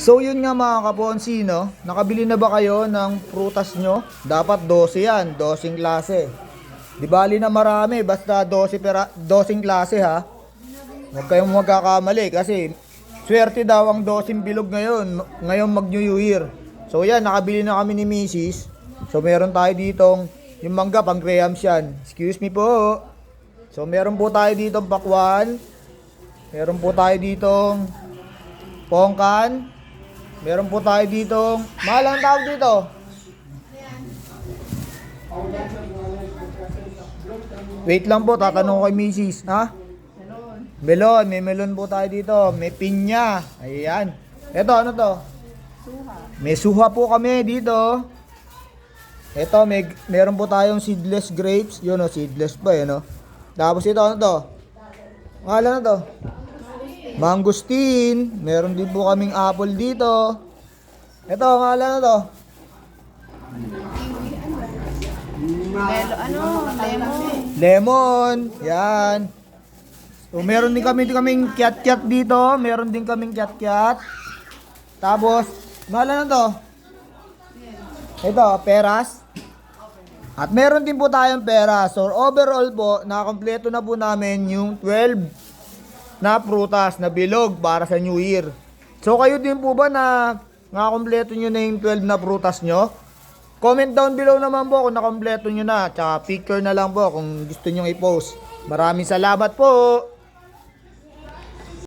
So yun nga mga kaponsi, no? Nakabili na ba kayo ng prutas nyo? Dapat 12 yan, 12 klase. Di bali na marami, basta 12, pera, 12 klase ha. Huwag kayong magkakamali kasi swerte daw ang 12 bilog ngayon, ngayon mag New Year. So yan, nakabili na kami ni Mrs. So meron tayo ditong yung mangga pang grahams yan. Excuse me po. So meron po tayo ditong pakwan. Meron po tayo ditong pongkan. Meron po tayo ditong, mahal ang tawag dito. Wait lang po, tatanong ko kay Mrs. Ha? Melon. May melon po tayo dito. May pinya. Ayan. Ito, ano to? May suha po kami dito. Ito, may, meron po tayong seedless grapes. Yun o, seedless pa eh, no? Tapos ito, ano to? Ngalan na to? Mangustin. Meron din po kaming apple dito. Ito, ngalan na to? Melo, ano, lemon. Lemon. Yan. So, meron din kami din kaming kiat-kiat dito. Meron din kaming kiat-kiat. Tapos, ngalan na to? Ito, peras. At meron din po tayong peras. So, overall po, nakakompleto na po namin yung 12 na prutas na bilog para sa New Year. So, kayo din po ba na nakakompleto nyo na yung 12 na prutas nyo? Comment down below naman po kung nakompleto nyo na. Tsaka picture na lang po kung gusto nyo i-post. Maraming salamat po!